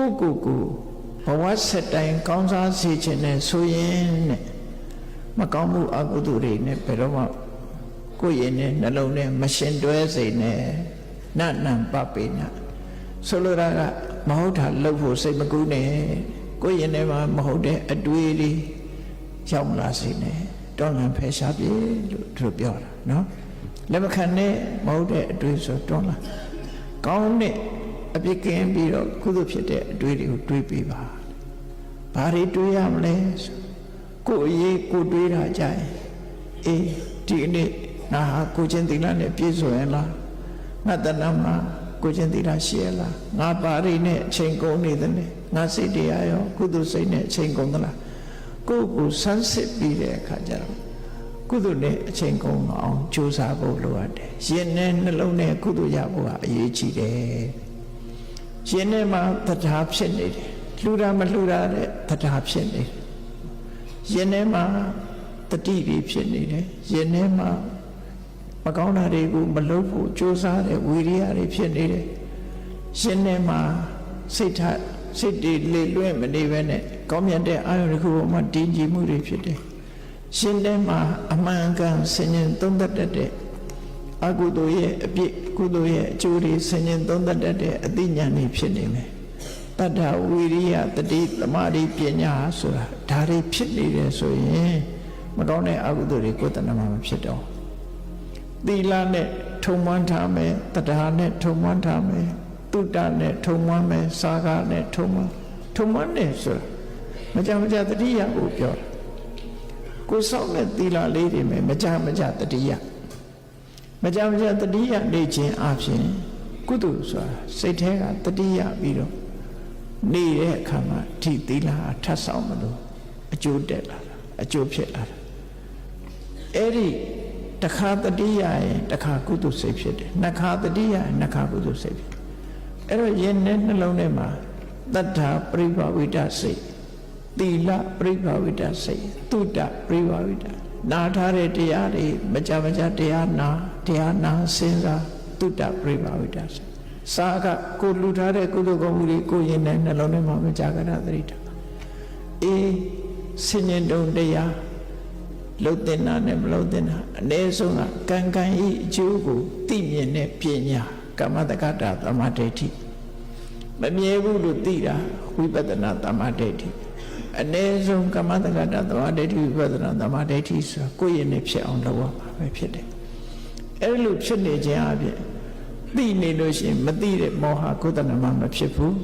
ကိုယ့်ကိုယ်ကိုဘဝဆက်တိုင်းကောင်းစားစေခြင်းနဲ့ဆိုရင်တဲ့မကောင်းမှုအကုသိုလ်တွေနဲ့ဘယ်တော့မှကိုယ့်ရင်နဲ့နှလုံးနဲ့မရှင်တွဲစေနဲ့နတ်နံပပေနဆိုလိုတာကမဟုတ်တာလုပ်ဖို့စိတ်မကူးနဲ့ကိုယ့်ရင်ထဲမှာမဟုတ်တဲ့အတွေးလေးရောက်မလာစေနဲ့တောင်းလန်ဖယ်ရှားပြေလို့သူတို့ပြောတာနော်လက်မခံနဲ့မဟုတ်တဲ့အတွေးဆိုတောင်းလန်ကောင်းတဲ့ အပြစ်ကင်းပြီးတော့ကုသိုလ်ဖြစ်တဲ့အတွေးတွေကိုတွေးပေးပါဘာတွေတွေးရမလဲဆိုကိုယ်အရေးကိုယ်တွေးတာကြရင်အေးဒီနေ့ငါဟာကိုချင်းသီလနဲ့ပြည့်စုံရင်လားငါတဏ္ဍမှာကိုချင်းသီလရှိရလားငါပါရိနဲ့အချိန်ကုန်နေတယ်နဲ့ငါစိတ်တရားရောကုသိုလ်စိတ်နဲ့အချိန်ကုန်သလားကိုယ့်ကိုစမ်းစစ်ပြီးတဲ့အခါကျတော့ကုသိုလ်နဲ့အချိန်ကုန်အောင်ကြိုးစားဖို့လိုအပ်တယ်ရင်နဲ့နှလုံးနဲ့ကုသိုလ်ရဖို့ကအရေးကြီးတယ် ရင်ထဲမှာတရားဖြစ်နေတယ်လှူတာမလှူတာတဲ့တရားဖြစ်နေတယ်ရင်ထဲမှာတတိတွေဖြစ်နေတယ်ရင်ထဲမှာမကောင်းတာတွေကိုမလုပ်ဖို့ကြိုးစားတဲ့ဝီရိယတွေဖြစ်နေတယ်ရင်ထဲမှာစိတ်ထစိတ်တွေလေလွင့်မနေဘဲနဲ့ကောင်းမြတ်တဲ့အာရုံတစ်ခုပေါ်မှာတည်ကြည်မှုတွေဖြစ်တယ်ရှင်ထဲမှာအမှန်ကန်ဆင်ញင်သုံးသပ်တတ်တဲ့ အကုသိုလ်ရဲ့အပြစ်ကုသိုလ်ရဲ့အကျိုးတွေဆင်ញင်သုံးသပ်တတ်တဲ့အသိဉာဏ်တွေဖြစ်နေမယ်တတ္ထဝီရိယတတိသမာဓိပညာဆိုတာဒါတွေဖြစ်နေတယ်ဆိုရင်မကောင်းတဲ့အကုသိုလ်တွေကိုယ်တဏ္ဍမှာမဖြစ်တော့သီလနဲ့ထုံမွမ်းထားမယ်တရားနဲ့ထုံမွမ်းထားမယ်တုတ္တနဲ့ထုံမွမ်းမယ်စာကနဲ့ထုံမွမ်းထုံမွမ်းတယ်ဆိုတာမကြမကြတတိယကိုပြောတာကိုယ်ဆောင်တဲ့သီလလေးတွေမယ်မကြမကြတတိယ မကြမကြတတိယနေခြင်းအပြင်ကုသိုလ်ဆိုတာစိတ်ထဲကတတိယပြီးတော့နေတဲ့အခါမှာဒီသီလဟာထပ်ဆောင်မလို့အကျိုးတက်လာတာအကျိုးဖြစ်လာတာအဲ့ဒီတခါတတိယရင်တခါကုသိုလ်စိတ်ဖြစ်တယ်နှစ်ခါတတိယရင်နှစ်ခါကုသိုလ်စိတ်ဖြစ်တယ်အဲ့တော့ယင်နဲ့နှလုံးထဲမှာတတ္ထာပရိဘာဝိတစိတ် သီလပရိဘာဝိတစိတ်တုတ္တပရိဘာဝိတနာထားတဲ့တရားတွေမကြမကြတရားနာတရားနာစဉ်းစားတုတ္တပရိဘာဝိတစိတ်စာကကိုလူထားတဲ့ကုသိုလ်ကောင်းမှုတွေကိုယင်နဲ့နှလုံးထဲမှာမကြကြတာသတိထားအေးစဉ္ញတုံတရားလှုပ်တင်တာနဲ့မလှုပ်တင်တာအ ਨੇ ဆုံးကကံကံဤအကျိုးကိုသိမြင်တဲ့ပညာကမ္မတက္ကတာသမာဓိဋ္ဌိမမြဲဘူးလို့သိတာဝိပဿနာသမာဓိဋ္ဌိ အ ਨੇ ဆုံးကမ္မတက္ကတာသမာဓိဋ္ဌိဝိပဿနာသမာဓိဋ္ဌိဆိုတာကိုယ့်ရဲ့နဲ့ဖြစ်အောင်လုပ်ရမှာပဲဖြစ်တယ်အဲ့လိုဖြစ်နေခြင်းအပြင်သိနေလို့ရှိရင်မသိတဲ့မောဟကုသနာမှမဖြစ်ဘူး